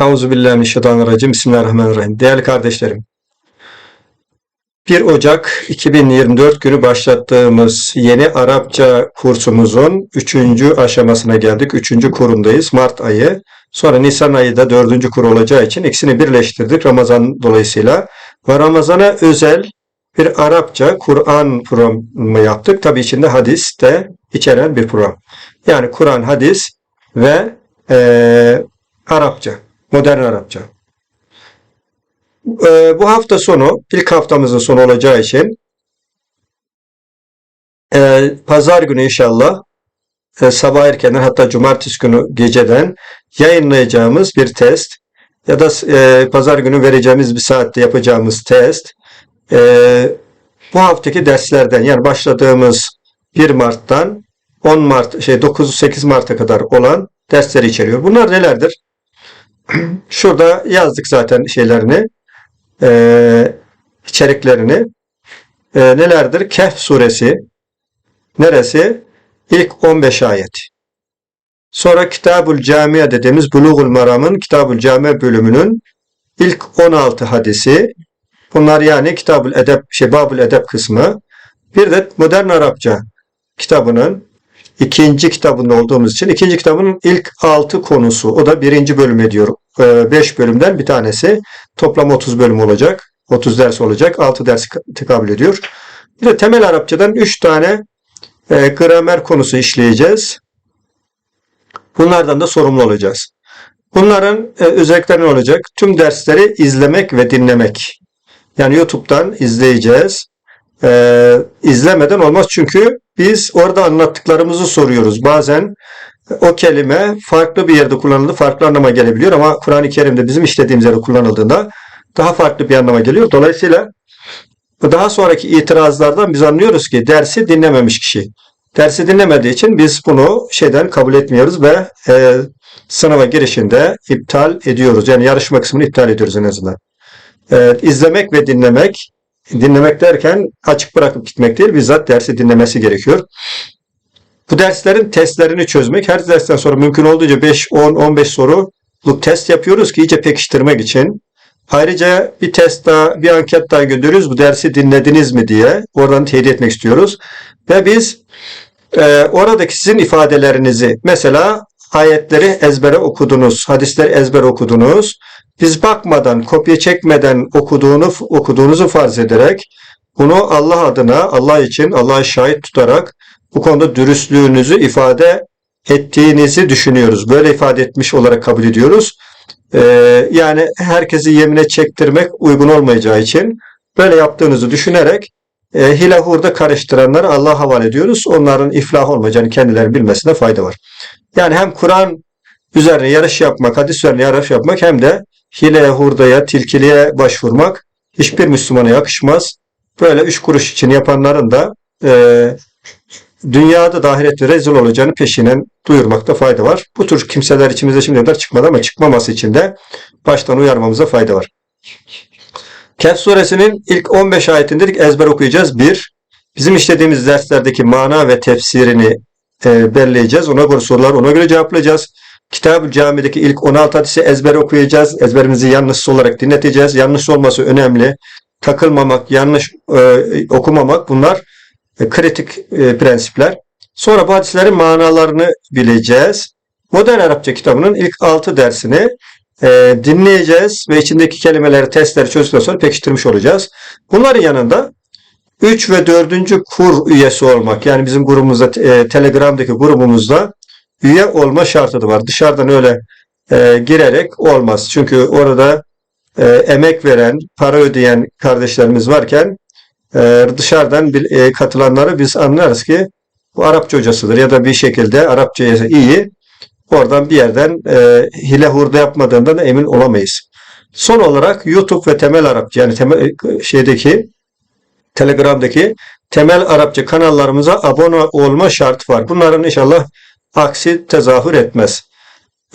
Euzubillahimineşşeytanirracim. Bismillahirrahmanirrahim. Değerli kardeşlerim. 1 Ocak 2024 günü başlattığımız yeni Arapça kursumuzun 3. aşamasına geldik. 3. kurundayız. Mart ayı. Sonra Nisan ayı da 4. kur olacağı için ikisini birleştirdik Ramazan dolayısıyla. Ve Ramazan'a özel bir Arapça Kur'an programı yaptık. Tabi içinde hadis de içeren bir program. Yani Kur'an, hadis ve eee, Arapça. Modern Arapça. Ee, bu hafta sonu, ilk haftamızın sonu olacağı için e, pazar günü inşallah e, sabah erkenden hatta cumartesi günü geceden yayınlayacağımız bir test ya da e, pazar günü vereceğimiz bir saatte yapacağımız test e, bu haftaki derslerden yani başladığımız 1 Mart'tan 10 Mart şey 9-8 Mart'a kadar olan dersleri içeriyor. Bunlar nelerdir? Şurada yazdık zaten şeylerini, eee, içeriklerini. Eee, nelerdir? Kehf suresi. Neresi? İlk 15 ayet. Sonra Kitabul Camia dediğimiz Bulugul Maram'ın Kitabul Camia bölümünün ilk 16 hadisi. Bunlar yani Kitabul Edep, şey Babul Edep kısmı. Bir de Modern Arapça kitabının ikinci kitabında olduğumuz için ikinci kitabının ilk altı konusu. O da birinci bölüm ediyor. Ee, Beş bölümden bir tanesi. Toplam 30 bölüm olacak. 30 ders olacak. 6 ders tekabül ediyor. Bir de temel Arapçadan 3 tane e, gramer konusu işleyeceğiz. Bunlardan da sorumlu olacağız. Bunların e, özellikleri ne olacak? Tüm dersleri izlemek ve dinlemek. Yani YouTube'dan izleyeceğiz. Ee, izlemeden olmaz çünkü biz orada anlattıklarımızı soruyoruz. Bazen o kelime farklı bir yerde kullanıldı, farklı anlama gelebiliyor ama Kur'an-ı Kerim'de bizim işlediğimiz yerde kullanıldığında daha farklı bir anlama geliyor. Dolayısıyla daha sonraki itirazlardan biz anlıyoruz ki dersi dinlememiş kişi. Dersi dinlemediği için biz bunu şeyden kabul etmiyoruz ve e, sınava girişinde iptal ediyoruz. Yani yarışma kısmını iptal ediyoruz en azından. E, izlemek ve dinlemek dinlemek derken açık bırakıp gitmek değil, bizzat dersi dinlemesi gerekiyor. Bu derslerin testlerini çözmek, her dersten sonra mümkün olduğunca 5, 10, 15 soruluk test yapıyoruz ki iyice pekiştirmek için. Ayrıca bir test daha, bir anket daha gönderiyoruz. Bu dersi dinlediniz mi diye. Oradan teyit etmek istiyoruz. Ve biz e, oradaki sizin ifadelerinizi, mesela ayetleri ezbere okudunuz, hadisleri ezber okudunuz. Biz bakmadan, kopya çekmeden okuduğunu okuduğunuzu farz ederek bunu Allah adına, Allah için, Allah'a şahit tutarak bu konuda dürüstlüğünüzü ifade ettiğinizi düşünüyoruz. Böyle ifade etmiş olarak kabul ediyoruz. Ee, yani herkesi yemine çektirmek uygun olmayacağı için böyle yaptığınızı düşünerek e, hile hurda karıştıranları Allah'a havale ediyoruz. Onların iflah olmayacağını kendileri bilmesine fayda var. Yani hem Kur'an üzerine yarış yapmak, hadis üzerine yarış yapmak hem de hileye, hurdaya, tilkiliğe başvurmak hiçbir Müslümana yakışmaz. Böyle üç kuruş için yapanların da e, dünyada da ahirette rezil olacağını peşinen duyurmakta fayda var. Bu tür kimseler içimizde şimdiye kadar çıkmadı ama çıkmaması için de baştan uyarmamıza fayda var. Kehf suresinin ilk 15 ayetinde dedik ezber okuyacağız. Bir, bizim işlediğimiz derslerdeki mana ve tefsirini e, belirleyeceğiz. Ona göre sorular ona göre cevaplayacağız. Kitab-ı Cami'deki ilk 16 hadisi ezber okuyacağız. Ezberimizi yanlışsız olarak dinleteceğiz. Yanlış olması önemli. Takılmamak, yanlış e, okumamak bunlar e, kritik e, prensipler. Sonra bu hadislerin manalarını bileceğiz. Modern Arapça kitabının ilk 6 dersini e, dinleyeceğiz ve içindeki kelimeleri, testleri çözdükten sonra pekiştirmiş olacağız. Bunların yanında 3 ve 4. kur üyesi olmak yani bizim grubumuzda e, Telegram'daki grubumuzda üye olma şartı da var. Dışarıdan öyle e, girerek olmaz. Çünkü orada e, emek veren, para ödeyen kardeşlerimiz varken e, dışarıdan bir, e, katılanları biz anlarız ki bu Arapça hocasıdır ya da bir şekilde Arapçaya iyi. Oradan bir yerden e, hile hurda yapmadığından da emin olamayız. Son olarak YouTube ve temel Arapça yani temel şeydeki Telegram'daki temel Arapça kanallarımıza abone olma şartı var. Bunların inşallah aksi tezahür etmez.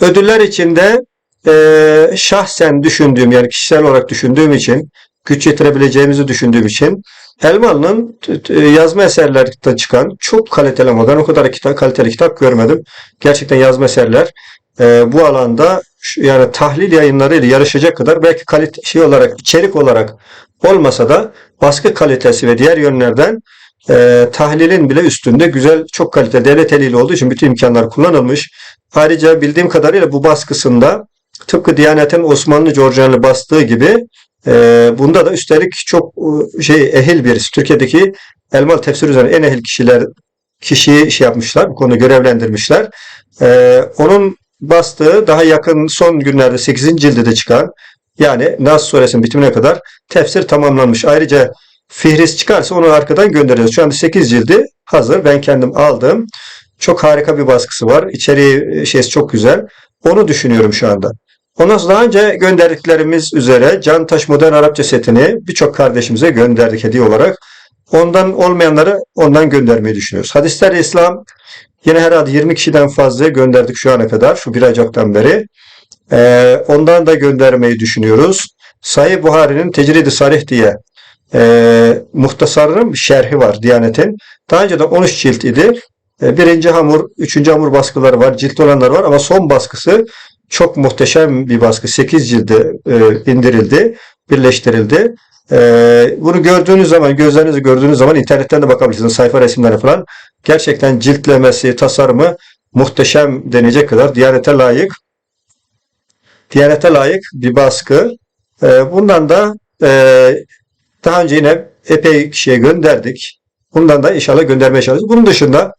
Ödüller içinde e, şahsen düşündüğüm yani kişisel olarak düşündüğüm için güç yetirebileceğimizi düşündüğüm için Elmalı'nın yazma eserlerde çıkan çok kaliteli ama ben o kadar kitap, kaliteli kitap görmedim. Gerçekten yazma eserler e, bu alanda yani tahlil yayınlarıyla yarışacak kadar belki kalite şey olarak içerik olarak olmasa da baskı kalitesi ve diğer yönlerden e, tahlilin bile üstünde güzel çok kaliteli devlet eliyle olduğu için bütün imkanlar kullanılmış. Ayrıca bildiğim kadarıyla bu baskısında tıpkı Diyanet'in Osmanlıca orijinali bastığı gibi e, bunda da üstelik çok e, şey ehil birisi. Türkiye'deki Elmalı tefsir üzerine en ehil kişiler kişiyi şey yapmışlar, bu konuda görevlendirmişler. E, onun bastığı daha yakın son günlerde 8. cilde de çıkan yani Nas suresinin bitimine kadar tefsir tamamlanmış. Ayrıca Fihris çıkarsa onu arkadan göndereceğiz. Şu anda 8 cildi hazır. Ben kendim aldım. Çok harika bir baskısı var. İçeriği e, şeysi çok güzel. Onu düşünüyorum şu anda. Ondan sonra daha önce gönderdiklerimiz üzere Cantaş Modern Arapça setini birçok kardeşimize gönderdik hediye olarak. Ondan olmayanları ondan göndermeyi düşünüyoruz. Hadisler İslam yine herhalde 20 kişiden fazla gönderdik şu ana kadar. Şu bir Ocak'tan beri. Ee, ondan da göndermeyi düşünüyoruz. Sahih Buhari'nin Tecrid-i Sarih diye e, muhtasarının bir şerhi var Diyanet'in. Daha önce de 13 cilt idi. E, birinci hamur, üçüncü hamur baskıları var, cilt olanlar var ama son baskısı çok muhteşem bir baskı. 8 cilde e, indirildi, birleştirildi. E, bunu gördüğünüz zaman, gözlerinizi gördüğünüz zaman internetten de bakabilirsiniz. Sayfa resimlerine falan. Gerçekten ciltlemesi, tasarımı muhteşem denecek kadar Diyanet'e layık. Diyanet'e layık bir baskı. E, bundan da e, daha önce yine epey kişiye gönderdik. Bundan da inşallah göndermeye çalışacağız. Bunun dışında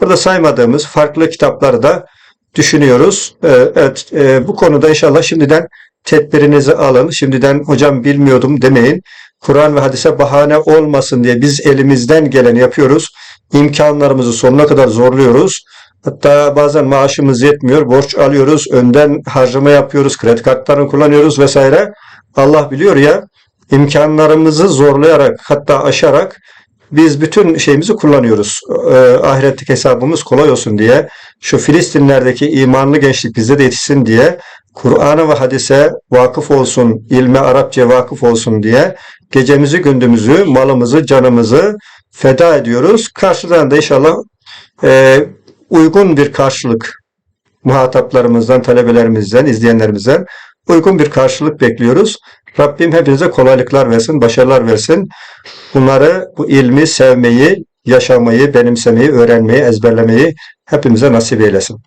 burada saymadığımız farklı kitapları da düşünüyoruz. Ee, Evet, e, bu konuda inşallah şimdiden tedbirinizi alın. Şimdiden hocam bilmiyordum demeyin. Kur'an ve hadise bahane olmasın diye biz elimizden geleni yapıyoruz. İmkanlarımızı sonuna kadar zorluyoruz. Hatta bazen maaşımız yetmiyor, borç alıyoruz, önden harcama yapıyoruz, kredi kartlarını kullanıyoruz vesaire. Allah biliyor ya, imkanlarımızı zorlayarak hatta aşarak biz bütün şeyimizi kullanıyoruz. Ee, ahiretteki hesabımız kolay olsun diye, şu Filistinlerdeki imanlı gençlik bizde de yetişsin diye, Kur'an'a ve hadise vakıf olsun, ilme Arapça vakıf olsun diye gecemizi, gündüzümüzü, malımızı, canımızı feda ediyoruz. Karşıdan da inşallah e, uygun bir karşılık muhataplarımızdan, talebelerimizden, izleyenlerimizden uygun bir karşılık bekliyoruz. Rabbim hepinize kolaylıklar versin, başarılar versin. Bunları, bu ilmi sevmeyi, yaşamayı, benimsemeyi, öğrenmeyi, ezberlemeyi hepimize nasip eylesin.